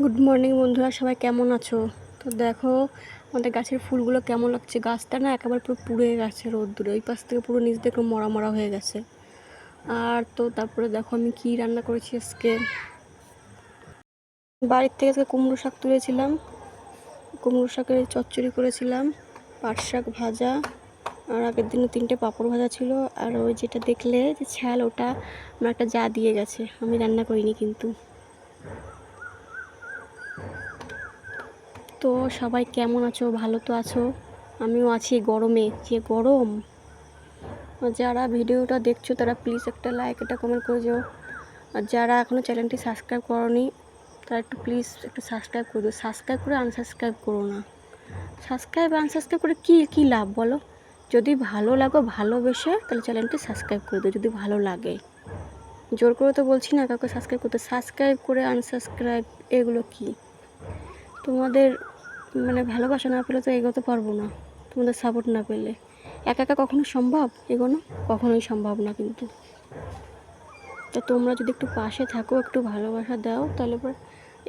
Good morning বন্ধুরা, সবাই কেমন আছো? তো দেখো, আমাদের গাছের ফুলগুলো কেমন লাগছে? গাছটা না একেবারে পুরো পুড়ে গেছে রোদ্দুরে, ওই পাশ থেকে পুরো নিচ দেখো মরা মরা হয়ে গেছে। আর তো তারপরে দেখো, আমি কি রান্না করেছি আজকে? বাড়ির থেকে আজকে কুমড়ো শাক তুলেছিলাম। কুমড়ো শাকের চচ্চড়ি করেছিলাম, পাট শাক ভাজা, আর আগের দিনে তিনটে পাঁপড় ভাজা ছিল। আর ওই যেটা দেখলে যে ছ্যাল, ওটা আমার একটা যা দিয়ে গেছে, আমি রান্না করিনি কিন্তু। তো সবাই কেমন আছো? ভালো তো আছো? আমিও আছি গরমে। যে গরম। যারা ভিডিওটা দেখছ, তারা প্লিজ একটা লাইক একটা কমেন্ট করে যাও আর যারা এখনও চ্যানেলটি সাবস্ক্রাইব করনি, তারা একটু প্লিজ একটু সাবস্ক্রাইব করে দিও। সাবস্ক্রাইব করে আনসাবস্ক্রাইব করো না। সাবস্ক্রাইব আনসাবস্ক্রাইব করে কী কী লাভ বলো? যদি ভালো লাগো, ভালোবেসে তাহলে চ্যানেলটি সাবস্ক্রাইব করে দিও, যদি ভালো লাগে। জোর করে তো বলছি না কাউকে সাবস্ক্রাইব করতে। সাবস্ক্রাইব করে আনসাবস্ক্রাইব এগুলো কী? তোমাদের মানে ভালোবাসা না পেলে তো এগোতে পারব না, তোমাদের সাপোর্ট না পেলে। একা একা কখনো সম্ভব? এগোনো কখনোই সম্ভব না কিন্তু। তো তোমরা যদি একটু পাশে থাকো, একটু ভালোবাসা দাও, তাহলে পরে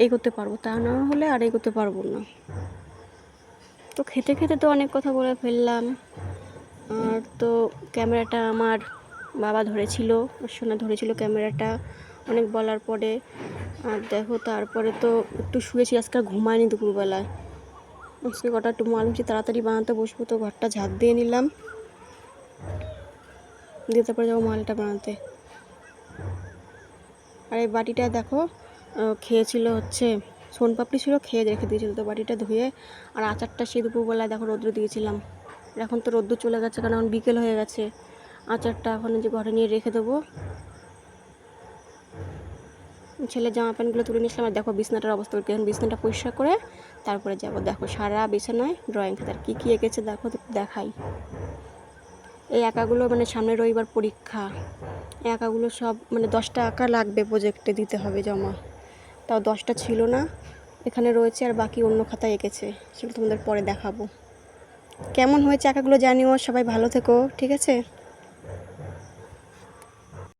এগোতে পারব। তা না হলে আর এগোতে পারব না। তো খেতে খেতে তো অনেক কথা বলে ফেললাম। আর তো ক্যামেরাটা আমার বাবা ধরেছিল, সোনা ধরেছিল ক্যামেরাটা। অনেক বলার পরে, আর দেখো তারপরে তো একটু শুয়েছি, আজকে ঘুমায়নি দুপুরবেলায়। আজকে কটা একটু মাল হচ্ছে তাড়াতাড়ি বানাতে বসবো, তো ঘরটা ঝাঁপ দিয়ে নিলাম। দিয়ে তারপরে যাব মালটা বানাতে। আর এই বাটিটা দেখো খেয়েছিল হচ্ছে, সোনপাপড়ি ছিল, খেয়ে রেখে দিয়েছিল তো বাটিটা ধুয়ে। আর আচারটা সেই দুপুরবেলায় দেখো রৌদ্র দিয়েছিলাম। এখন তো রৌদ্র চলে গেছে, কারণ এখন বিকেল হয়ে গেছে। আচারটা এখন যে ঘরে নিয়ে রেখে দেবো। ছেলে জামা প্যান্টগুলো তুলে নিয়েছিলাম আর দেখো বিছনাটার অবস্থা এখন। বিছনাটা পরিষ্কার করে তারপরে যাব। দেখো সারা বিছানায় ড্রয়িং খাতার কী কী এঁকেছে, দেখো দেখাই। এই আঁকাগুলো মানে সামনে রবিবার পরীক্ষা। এই আঁকাগুলো সব মানে দশটা আঁকা লাগবে প্রজেক্টে দিতে হবে জমা। তাও দশটা ছিল না, এখানে রয়েছে আর বাকি অন্য খাতায় এঁকেছে, সেগুলো তোমাদের পরে দেখাবো। কেমন হয়েছে আঁকাগুলো জানিও, সবাই ভালো থেকো, ঠিক আছে?